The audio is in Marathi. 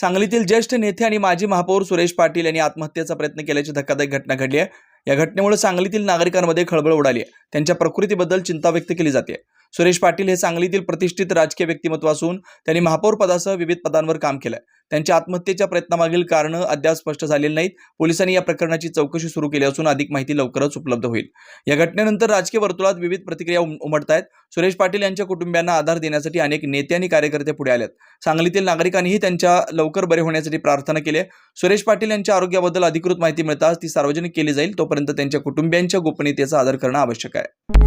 सांगलीतील ज्येष्ठ नेते आणि माजी महापौर सुरेश पाटील यांनी आत्महत्येचा प्रयत्न केल्याची धक्कादायक घटना घडली आहे. या घटनेमुळे सांगलीतील नागरिकांमध्ये खळबळ उडाली आहे. त्यांच्या प्रकृतीबद्दल चिंता व्यक्त केली जाते. सुरेश पाटील हे सांगलीतील प्रतिष्ठित राजकीय व्यक्तिमत्व असून त्यांनी महापौर पदासह विविध पदांवर काम केलं त्यांच्या आत्महत्येच्या प्रयत्नामागील कारणं अद्याप स्पष्ट झालेली नाहीत. पोलिसांनी या प्रकरणाची चौकशी सुरू केली असून अधिक माहिती लवकरच उपलब्ध होईल. या घटनेनंतर राजकीय वर्तुळात विविध प्रतिक्रिया उमटत आहेत सुरेश पाटील यांच्या कुटुंबियांना आधार देण्यासाठी अनेक नेते आणि कार्यकर्ते पुढे आलेत. सांगलीतील नागरिकांनीही त्यांच्या लवकर बरे होण्यासाठी प्रार्थना केली आहे. सुरेश पाटील यांच्या आरोग्याबद्दल अधिकृत माहिती मिळताच ती सार्वजनिक केली जाईल तोपर्यंत त्यांच्या कुटुंबियांच्या गोपनीयतेचा आदर करणं आवश्यक आहे.